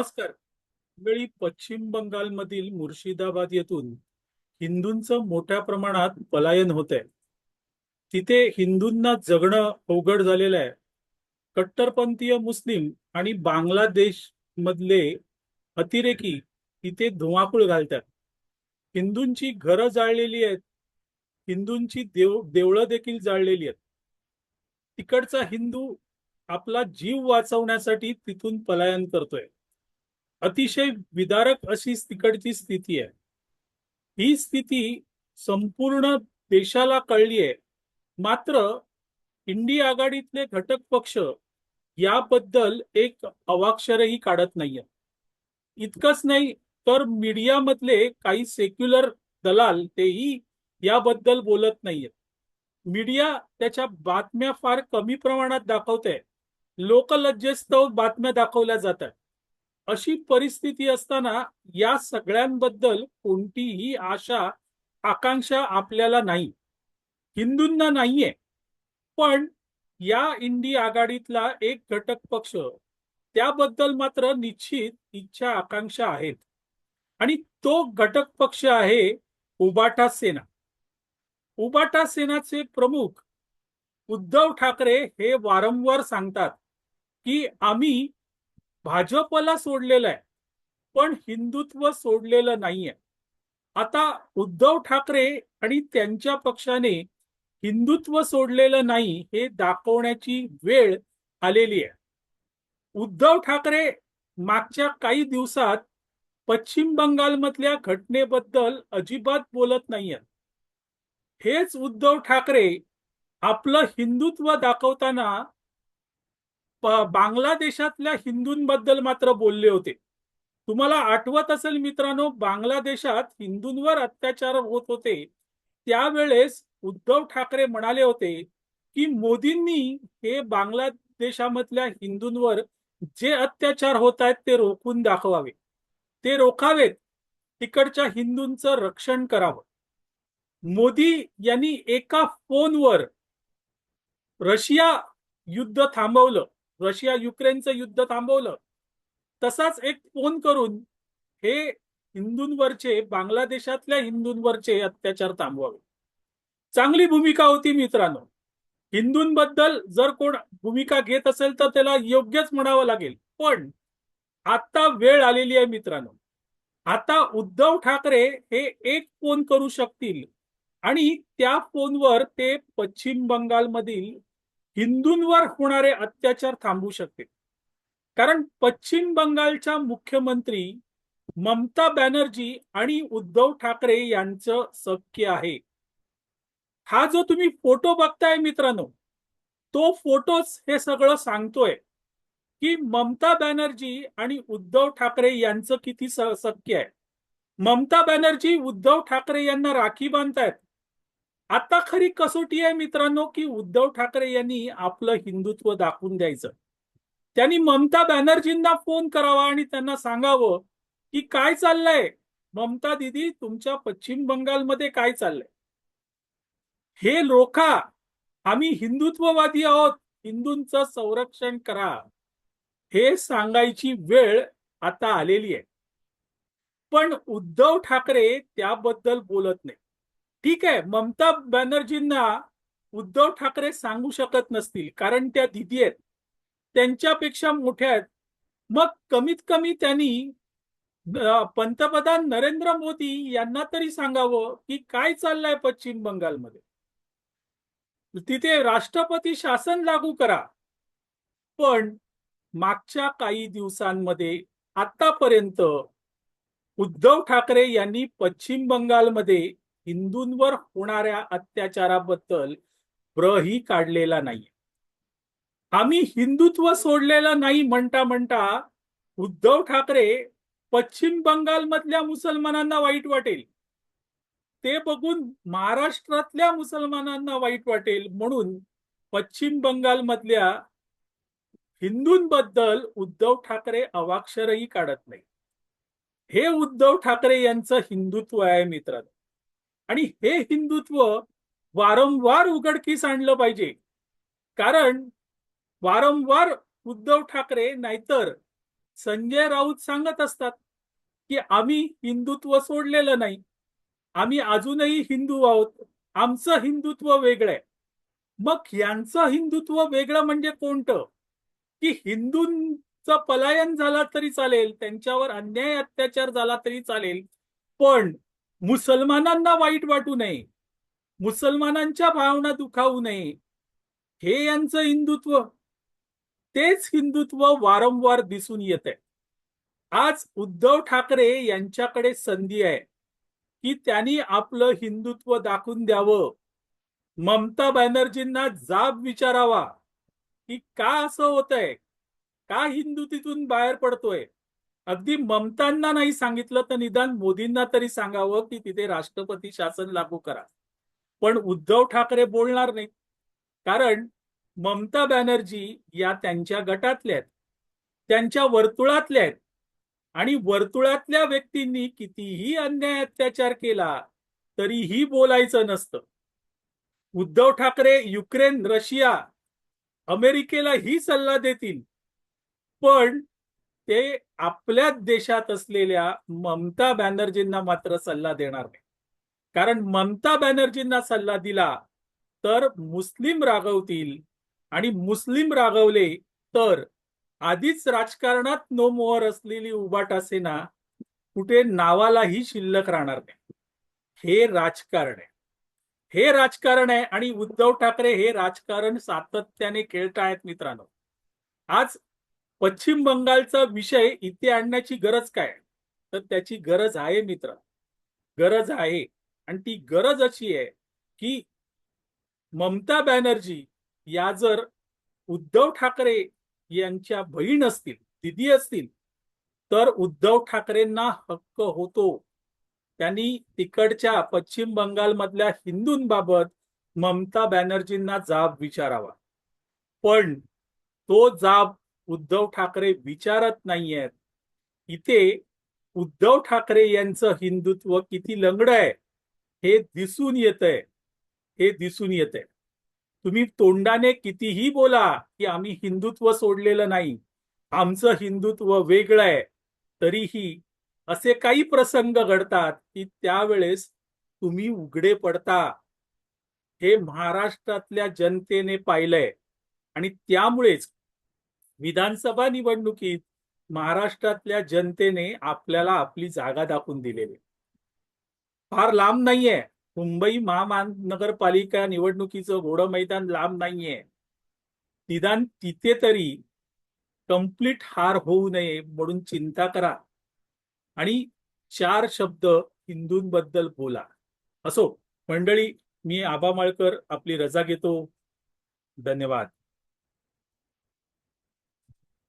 नमस्कार. वेळी पश्चिम बंगालमधील मुर्शिदाबाद येथून हिंदूंचं मोठ्या प्रमाणात पलायन होत आहे तिथे हिंदूंना जगणं अवघड झालेलं आहे. कट्टरपंथीय मुस्लिम आणि बांगलादेश मधले अतिरेकी तिथे धुमाकूळ घालतात. हिंदूंची घरं जाळलेली आहेत. हिंदूंची देव देवळं देखील जाळलेली आहेत. तिकडचा हिंदू आपला जीव वाचवण्यासाठी तिथून पलायन करतोय. अतिशय विदारक अशी तिकडची स्थिती आहे. ही स्थिती संपूर्ण देशाला कळली आहे. मात्र इंडी आघाडीतले घटक पक्ष याबद्दल एक अवाक्षरही काढत नाहीये. इतकंच नाही तर मीडियामधले काही सेक्युलर दलाल तेही याबद्दल बोलत नाहीयेत मीडिया त्याच्या बातम्या फार कमी प्रमाणात दाखवते लोकलज्जेस्तव बातम्या दाखवल्या जातात. अशी परिस्थिती असताना या सगळ्यांबद्दल कोणतीही आशा आकांक्षा आपल्याला नाही. हिंदूंना नाहीये. पण या इंडी आघाडीतला एक घटक पक्ष त्याबद्दल मात्र निश्चित इच्छा आकांक्षा आहेत. आणि तो घटक पक्ष आहे उबाटा सेना. उबाटा सेनाचे प्रमुख उद्धव ठाकरे हे वारंवार सांगतात की आम्ही भाजपला सोडलेलं आहे पण हिंदुत्व सोडलेलं नाहीये. आता उद्धव ठाकरे आणि त्यांच्या पक्षाने हिंदुत्व सोडलेलं नाही हे दाखवण्याची वेळ आलेली आहे. उद्धव ठाकरे मागच्या काही दिवसात पश्चिम बंगालमधल्या घटनेबद्दल अजिबात बोलत नाहीयेत हेच उद्धव ठाकरे आपलं हिंदुत्व दाखवताना बांगलादेशातल्या हिंदूंबद्दल मात्र बोलले होते. तुम्हाला आठवत असेल मित्रांनो बांगलादेशात हिंदूंवर अत्याचार होत होते. त्यावेळेस उद्धव ठाकरे म्हणाले होते की मोदींनी हे बांगलादेशामधल्या हिंदूंवर जे अत्याचार होत आहेत ते रोखून दाखवावे. ते रोखावेत. तिकडच्या हिंदूंचं रक्षण करावं. मोदी यांनी एका फोनवर रशिया युद्ध थांबवलं. रशिया युक्रेनचं युद्ध थांबवलं. तसाच एक फोन करून हे हिंदूंवरचे बांगलादेशातल्या हिंदूंवरचे अत्याचार थांबवावे. चांगली भूमिका होती मित्रांनो. हिंदूंबद्दल जर कोण भूमिका घेत असेल तर त्याला योग्यच म्हणावं लागेल. पण आता वेळ आलेली आहे मित्रांनो. आता उद्धव ठाकरे हे एक फोन करू शकतील. आणि त्या फोनवर ते पश्चिम बंगालमधील हिंदूंवर होणारे अत्याचार थांबू शकते. कारण पश्चिम बंगालच्या मुख्यमंत्री ममता बॅनर्जी आणि उद्धव ठाकरे यांचं सख्य आहे. हा जो तुम्ही फोटो बघताय मित्रांनो तो फोटोच हे सगळं सांगतोय की ममता बॅनर्जी आणि उद्धव ठाकरे यांचं किती सख्य आहे. ममता बॅनर्जी उद्धव ठाकरे यांना राखी बांधतायत. आता खरी कसोटी आहे मित्रांनो की उद्धव ठाकरे यांनी आपलं हिंदुत्व दाखवून द्यायचं. त्यांनी ममता बॅनर्जींना फोन करावा आणि त्यांना सांगावं की काय चाललंय? ममता दिदी तुमच्या पश्चिम बंगालमध्ये काय चाललंय? हे लोका आम्ही हिंदुत्ववादी आहोत. हिंदूंचं संरक्षण करा. हे सांगायची वेळ आता आलेली आहे. पण उद्धव ठाकरे त्याबद्दल बोलत नाही. ठीक आहे ममता बॅनर्जींना उद्धव ठाकरे सांगू शकत नसतील कारण त्या दिदी आहेत. त्यांच्यापेक्षा मोठ्या आहेत. मग कमीत कमी त्यांनी पंतप्रधान नरेंद्र मोदी यांना तरी सांगावं की काय चाललंय पश्चिम बंगालमध्ये? तिथे राष्ट्रपती शासन लागू करा. पण मागच्या काही दिवसांमध्ये आतापर्यंत उद्धव ठाकरे यांनी पश्चिम बंगालमध्ये हिंदूंवर होणाऱ्या अत्याचाराबद्दल ब्रही काढलेला नाही आम्ही हिंदुत्व सोडलेलं नाही म्हणता म्हणता उद्धव ठाकरे पश्चिम बंगालमधल्या मुसलमानांना वाईट वाटेल. ते बघून महाराष्ट्रातल्या मुसलमानांना वाईट वाटेल म्हणून पश्चिम बंगालमधल्या हिंदूंबद्दल उद्धव ठाकरे अवाक्षरही काढत नाही हे उद्धव ठाकरे यांचं हिंदुत्व आहे मित्रांनो. आणि हे हिंदुत्व वारंवार उघडकीस आणलं पाहिजे. कारण वारंवार उद्धव ठाकरे नाहीतर संजय राऊत सांगत असतात की आम्ही हिंदुत्व सोडलेलं नाही. आम्ही अजूनही हिंदू आहोत. आमचं हिंदुत्व वेगळं आहे. मग यांचं हिंदुत्व वेगळं म्हणजे कोणतं? की हिंदूंचं पलायन झाला तरी चालेल त्यांच्यावर अन्याय अत्याचार झाला तरी चालेल. पण मुसलमानांना वाईट वाटू नये. मुसलमानांच्या भावना दुखावू नये. हे यांचं हिंदुत्व. तेच हिंदुत्व वारंवार दिसून येत आहे आज उद्धव ठाकरे यांच्याकडे संधी आहे की त्यांनी आपलं हिंदुत्व दाखवून द्यावं. ममता बॅनर्जींना जाब विचारावा की का असं होत आहे का हिंदू तिथून बाहेर पडतोय? अगदी ममतांना नाही सांगितलं तर निदान मोदींना तरी सांगावं की तिथे राष्ट्रपती शासन लागू करा. पण उद्धव ठाकरे बोलणार नाहीत. कारण ममता बॅनर्जी या त्यांच्या गटातल्या आहेत. त्यांच्या वर्तुळातल्या आहेत. आणि वर्तुळातल्या व्यक्तींनी कितीही अन्याय अत्याचार केला तरीही बोलायचं नसतं. उद्धव ठाकरे युक्रेन रशिया अमेरिकेला ही सल्ला देतील. पण ते आपल्याच देशात असलेल्या ममता बॅनर्जींना मात्र सल्ला देणार नाही. कारण ममता बॅनर्जींना सल्ला दिला तर मुस्लिम रागवतील आणि मुस्लिम रागवले तर आधीच राजकारणात नो मोहर असलेली उबाटा सेना कुठे नावालाही शिल्लक राहणार नाही. हे राजकारण आहे. हे राजकारण आहे आणि उद्धव ठाकरे हे राजकारण सातत्याने खेळतायत मित्रांनो. आज पश्चिम बंगालचा विषय इथे आणण्याची गरज काय? तर त्याची गरज आहे मित्र. गरज आहे. आणि ती गरज अशी आहे की ममता बॅनर्जी या जर उद्धव ठाकरे यांच्या बहीण असतील दिदी असतील तर उद्धव ठाकरेंना हक्क होतो. त्यांनी तिकडच्या पश्चिम बंगालमधल्या हिंदूंबाबत ममता बॅनर्जींना जाब विचारावा. पण तो जाब उद्धव ठाकरे विचारत नाहीयेत. इथे उद्धव ठाकरे यांचं हिंदुत्व किती लंगड आहे हे दिसून येत आहे हे दिसून येत आहे तुम्ही तोंडाने कितीही बोला की आम्ही हिंदुत्व सोडलेलं नाही. आमचं हिंदुत्व वेगळं आहे. तरीही असे काही प्रसंग घडतात की त्यावेळेस तुम्ही उघडे पडता. हे महाराष्ट्रातल्या जनतेने पाहिलंय. आणि त्यामुळेच विधानसभा निवडणुकीत महाराष्ट्रातल्या जनतेने आपल्याला आपली जागा दाखवून दिलेली. फार लांब नाहीये. मुंबई महानगरपालिका निवडणुकीचं घोडं मैदान लांब नाहीये. निदान तिथे तरी कंप्लीट हार होऊ नये म्हणून चिंता करा. आणि चार शब्द हिंदूंबद्दल बोला. असो मंडळी मी आबा माळकर आपली रजा घेतो. धन्यवाद.